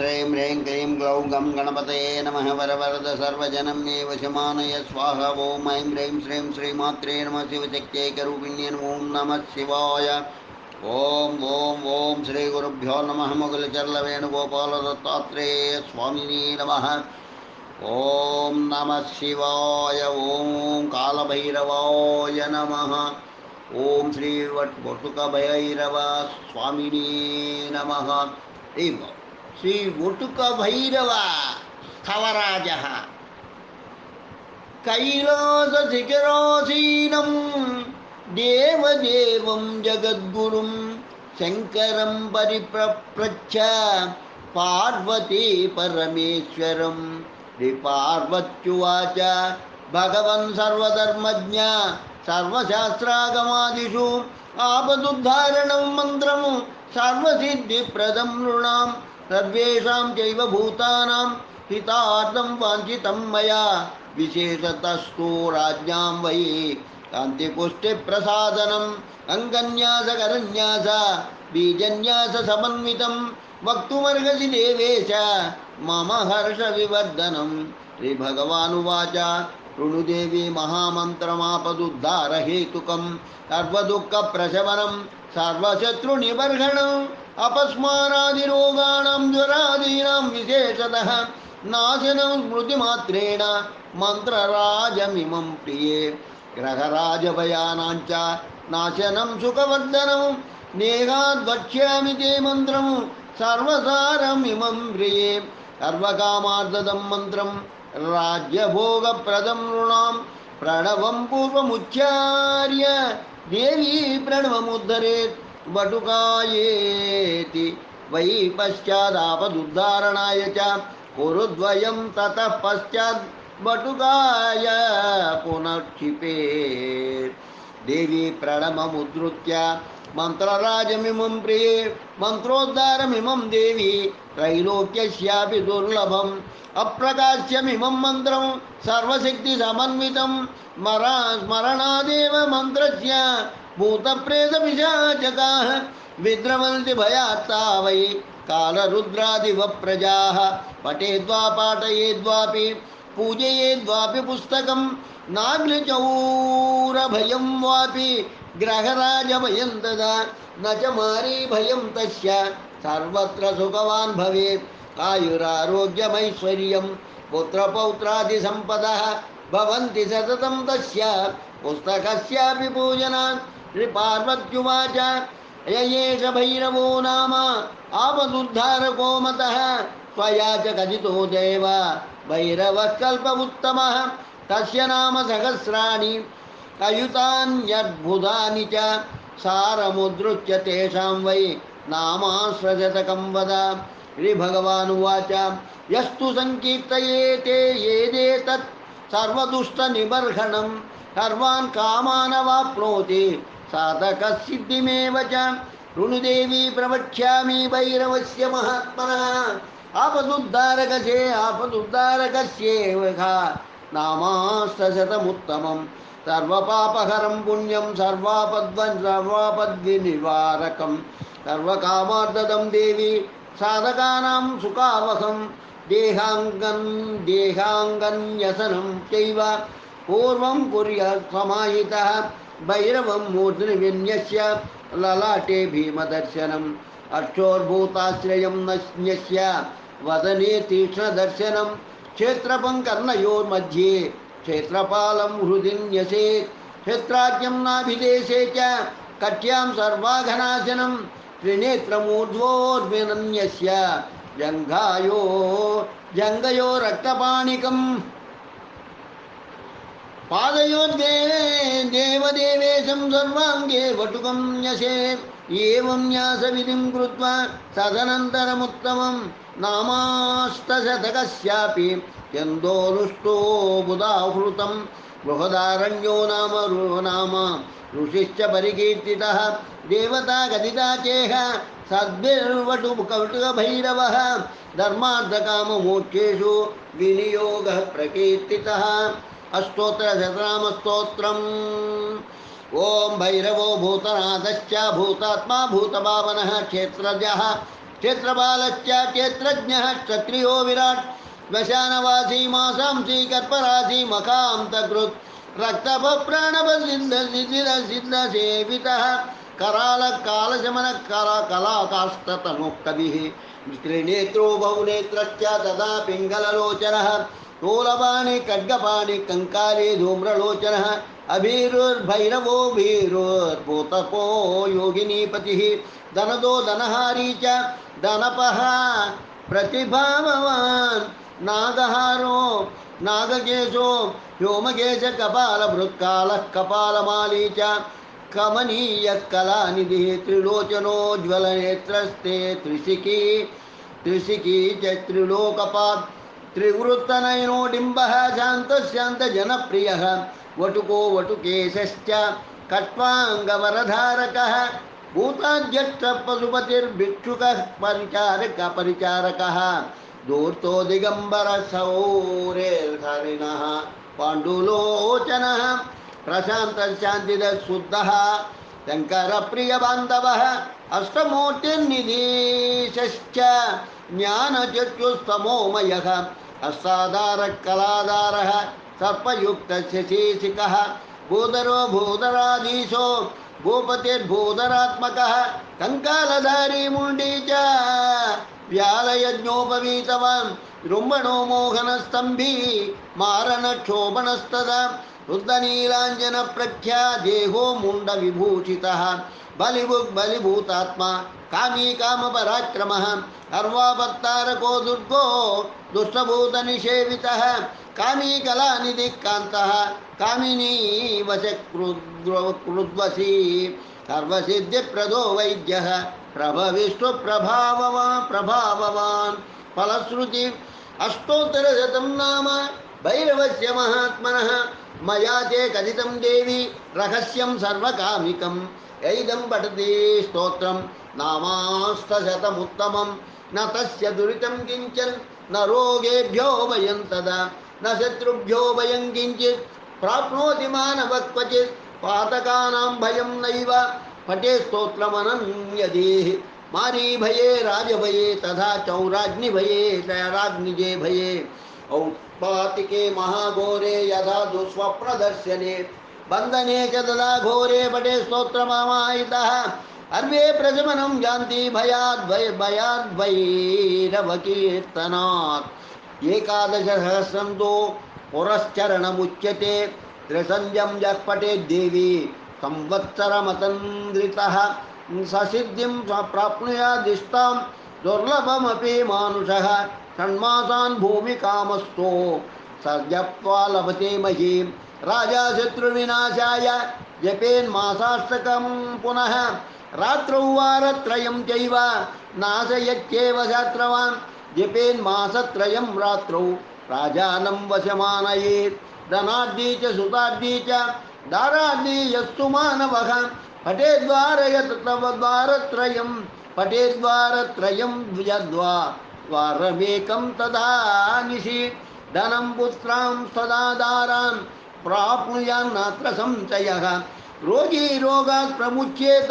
श्रीं ह्रीं क्लीं ग्लौं गं गणपतये नमः वरवरद सर्वजनं मे वशमानय स्वाहा ॐ ऐं ह्रीं श्रीं श्रीमात्रे नमः शिवशक्त्यैकरूपिण्ये ॐ नमः शिवाय। ॐ ॐ ॐ श्रीगुरुभ्यो नमः मुकुलचर्लवेणुगोपालदत्तात्रेय स्वामिने नमः। ॐ नमः शिवाय ॐ कालभैरवाय नमः। ॐ श्रीवट्वटुकभैरव स्वामिने नमः। श्रीवटुकभैरव स्थवराजः। कैलासशिखरासीनं देवदेवं जगद्गुरुं शङ्करं परिप्रप्रच्छ, पार्वती परमेश्वरं श्रीपार्वत्युवाच, भगवन् सर्वधर्मज्ञ, सर्वशास्त्रागमादिषु, आपदुद्धारणं मन्त्रं सर्वसिद्धिप्रदं नृणां सर्वेषां चैव भूतानां हितार्थं वाञ्छितं मया। विशेषतस्तु राज्ञां वै कान्तिपुष्टिप्रसादनम् अङ्गन्यासकरन्यास, बीजन्याससमन्वितं वक्तुमर्हसि देवेश मम हर्षविवर्धनं श्रीभगवानुवाच ऋणुदेवी महामन्त्रमापदुद्धारहेतुकं, सर्वदुःखप्रशमनं सर्वशत्रुनिबर्हणम् अपस्मारादिरोगाणां, ज्वरादीनां विशेषतः नाशनं स्मृतिमात्रेण मन्त्रराजमिमं प्रिये। ग्रहराजभयानां च नाशनं सुखवर्धनं नेहाद् वक्ष्यामि ते मन्त्रं, सर्वसारमिमं प्रिये। सर्वकामार्ददं मन्त्रं, राज्यभोगप्रदं नृणां, प्रणवं पूर्वमुच्चार्य देवी प्रणवमुद्धरेत्। वटुकायेति वै पश्चादापदुद्धारणाय च कुरुद्वयं ततः पश्चात् वटुकाय पुनक्षिपेत् देवी प्रणममुद्धृत्य मन्त्रराजमिमं प्रिये मन्त्रोद्धारमिमं देवी त्रैलोक्यस्यापि दुर्लभम् अप्रकाश्यमिमं मन्त्रं सर्वशक्तिसमन्वितं मरा स्मरणादेव मन्त्रस्य भूतप्रेतपिशाचकाः विद्रवन्ति भयात्ता वै कालरुद्रादिवप्रजाः। पठेद्वा पाठयेद्वापि पूजयेद्वापि पुस्तकं नाग्निचौरभयं वापि ग्रहराजभयं तदा, न च मारीभयं तस्य, सर्वत्र सुखवान् भवेत्। आयुरारोग्यमैश्वर्यं, पुत्रपौत्रादिसम्पदः भवन्ति सततं तस्य, पुस्तकस्यापि पूजनात् श्रीपार्वत्युवाच ययेष भैरवो नाम। आपदुद्धारको मतः त्वया च कथितो देव। भैरवः कल्पमुत्तमः तस्य नाम सहस्राणि। अयुतान्यद्भुतानि च। सारमुद्रुच्य तेषां वै नामाश्रशतकं वद। श्रीभगवानुवाच यस्तु सङ्कीर्तयेते येदेतत् सर्वदुष्टनिबर्हणं। सर्वान् कामानवाप्नोति। साधकसिद्धिमेव च। ऋणुदेवी प्रवक्ष्यामि भैरवस्य महात्मनः। आपदुद्धारकसे आपदुद्धारकस्येव नामास्तशतमुत्तमं सर्वपापहरं पुण्यं सर्वापद्वन् सर्वापद्विनिवारकं सर्वकामार्ददं देवी साधकानां सुखावहं देहाङ्गन्, देहाङ्गन्यसनं चैव। पूर्वं कुर्यात् समाहितः। भैरवं मूर्ध्निविन्यस्य ललाटे भीमदर्शनम्। अक्षोर्भूताश्रयं नश्यस्य वदने तीक्ष्णदर्शनं क्षेत्रपं कर्णयोर्मध्ये क्षेत्रपालं हृदि न्यसेत् क्षेत्राज्यं नाभिदेशे च कट्यां सर्वाघनाशनं त्रिनेत्रमूर्ध्वोर्विनन्यस्य जङ्घायो जङ्गयो रक्तपाणिकम् पादयोद्वे देवदेवेशं सर्वाङ्गे वटुकं न्यसेत् एवं न्यासविधिं कृत्वा तदनन्तरमुत्तमं नामास्तशतकस्यापि चन्दोरुष्टो बुधाहृतं। बृहदारण्यो नाम नाम ऋषिश्च परिकीर्तितः। देवता गदिता चेह सद्भिर्वटुकवटुकभैरवः धर्मार्थकाममोक्षेषु विनियोगः प्रकीर्तितः। अष्टोत्तरशतनामस्तोत्रम् ॐ भैरवो भूतनाथश्च भूतात्मा भूतभावनः क्षेत्रजः, क्षेत्रपालश्च क्षेत्रज्ञः, क्षत्रियो विराट्, श्मशानवासी मासांसि कर्परासि मकान्तकृत् रक्तपप्राणपसिद्धसिद्धिरसिद्धसेवितः करालकालशमनः कला कलाकाष्ठतनोक्तभिः त्रिनेत्रो बहुनेत्रश्च, तदा पिङ्गललोचनः तोलपाणि खड्गपाणि कङ्काली धूम्रलोचनः, अभीरुर्भैरवो भीरुर्भूतपो योगिनीपतिः। धनदो धनहारी च धनपः प्रतिभावान् नागहारो, नागकेशो व्योमकेशकपालभृत्कालः कपालमाली च। कमनीयः कलानिधिः त्रिलोचनोज्ज्वलनेत्रस्ते त्रिशिखी त्रिशिखी च त्रिलोकपात् त्रिवृत्तनयनो डिम्बः शान्तशान्तजनप्रियः वटुको वटुकेशश्च कट्वाङ्गवरधारकः। भूताध्यक्षः पशुपतिर्भिक्षुकः परिचारक परिचारकः दूर्तो दिगम्बरसौरेर्धरिणः पाण्डुलोचनः प्रशान्तशान्तिदः शुद्धः। शङ्करप्रियबान्धवः अष्टमूर्तिर्निधीशश्च ज्ञानचक्षुस्तमोमयः हस्ताधारः कलाधारः सर्पयुक्तशशीशिखः भूधरो भूधराधीशो, भूपतिर्भूधरात्मकः कङ्कालधारी मुण्डी च, व्यालयज्ञोपवीतवान्, रुम्बणो मोहनस्तम्भी, मारणक्षोभणस्तदा, रुद्रनीलाञ्जनप्रख्या, देहो मुण्डविभूषितः बलिभुक् बलिभूतात्मा कामी कामपराक्रमः अर्वावत्तारको दुर्गो, दुष्टभूतनिषेवितः। कामी कलानिधिः कान्तः कामिनी वशकृद्वशी सर्वसिद्धिप्रदो वैद्यः प्रभविष्वप्रभाववान् प्रभाववान्। फलश्रुति अष्टोत्तरशतं नाम भैरवस्य महात्मनः। मया ते कथितं देवी, रहस्यं सर्वकामिकम्। ऐदं पठति स्तोत्रं नामास्तशतमुत्तमं न तस्य दुरितं किंचन न रोगेभ्यो भयं तदा, न शत्रुभ्यो भयं किञ्चित्। प्राप्नोति मानवः क्वचित् पातकानां भयं नैव। पठे स्तोत्रमनन्यदेः। मारीभये, राजभये, तथा चौराग्निभये राज्ञिजे भये। औत्पातिके महाघोरे यथा दुःस्वप्नदर्शने बन्धने च तदा घोरे पटे स्तोत्रमामायितः अर्वे प्रशमनं यान्ति भयाद्वै भयाद्वैरवकीर्तनात्। एकादशसहस्रं तु पुरश्चरणमुच्यते। त्रिसन्ध्यं यः पठेद्देवी संवत्सरमतन्द्रितः। ससिद्धिं प्राप्नुयादिष्टां दुर्लभमपि मानुषः। षण्मासान् भूमिकामस्तो। सर्जप्त्वा लभते महीं। राजा शत्रुविनाशाय जपेन्मासाष्टकं पुनः। रात्रौ चैव नाशयत्येव शास्त्रवान्। जपेन्मासत्रयं रात्रौ राजानं वशमानयेत्। धनार्दी च सुतार्दी च यस्तु मानवः। द्विजद्वा द्वारमेकं तदा निशि। धनं पुत्रां सदा दारान् प्राप्नुयान्नात्र रोगी रोगात् प्रमुच्येत।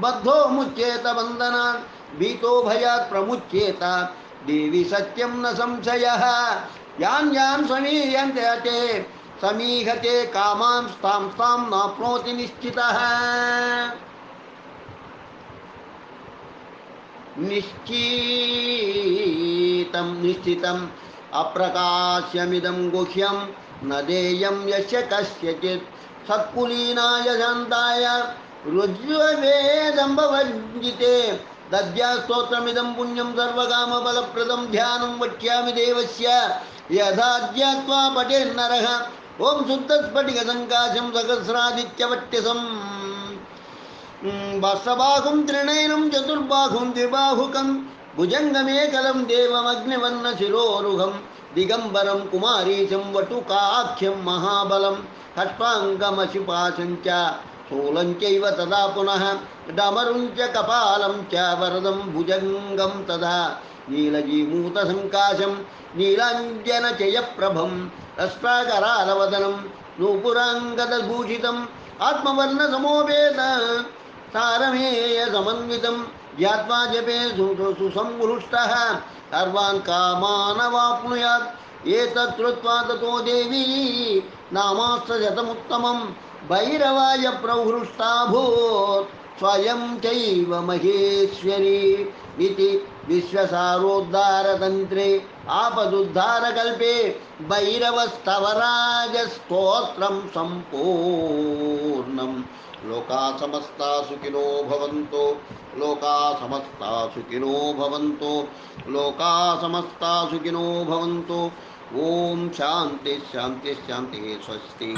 बद्धो मुच्येत बन्धनात् भीतो भयात् प्रमुच्येत। देवी सत्यं न संशयः। यान् यान् समीयन्ते ते। समीहते कामां स्तां स्तां नाप्नोति निश्चितः। निश्चितं निश्चितम् अप्रकाश्यमिदं गुह्यं। न देयं यस्य कस्यचित्। सत्कुलीनाय शान्ताय रुज्ववेदम्बवञ्जिते दद्यास्तोत्रमिदं पुण्यं सर्वकामफलप्रदं ध्यानं वक्ष्यामि देवस्य। यथा ज्ञात्वा पठेन्नरः ॐ शुद्धस्फटिकसङ्काशं सहस्रादित्यवट्यसम्। वत्सबाहुं त्रिनयनं चतुर्बाहुं द्विबाहुकं। भुजङ्गमेकलं देवमग्निवर्णशिरोरुहं। दिगम्बरं कुमारीशं वटुकाख्यं महाबलं। खट्वाङ्गमशिपाशं च स्थूलं तदा पुनः डमरुं च कपालं च वरदं भुजङ्गं तदा। नीलजीमूतसङ्काशं नीलाञ्जनचयप्रभं रष्ट्राकरालवदनं नूपुराङ्गदभूषितम् आत्मवर्णसमोपेत सारमेयसमन्वितं ज्ञात्वा जपे सु- सुसंहृष्टः सर्वान् कामानवाप्नुयात्। एतत् कृत्वा ततो देवी नामास्त्रशतमुत्तमं भैरवाय प्रहृष्टाभूत् स्वयं चैव महेश्वरी। इति विश्वसारोद्धारतन्त्रे, आपदुद्धारकल्पे भैरवस्तवराजस्तोत्रं सम्पूर्णम्। लोका समस्ता सुखिनो भवन्तो लोका समस्ता सुखिनो भवन्तो लोका समस्ता सुखिनो भवन्तो। ॐ शान्ति शान्ति, शान्तिः, स्वस्ति।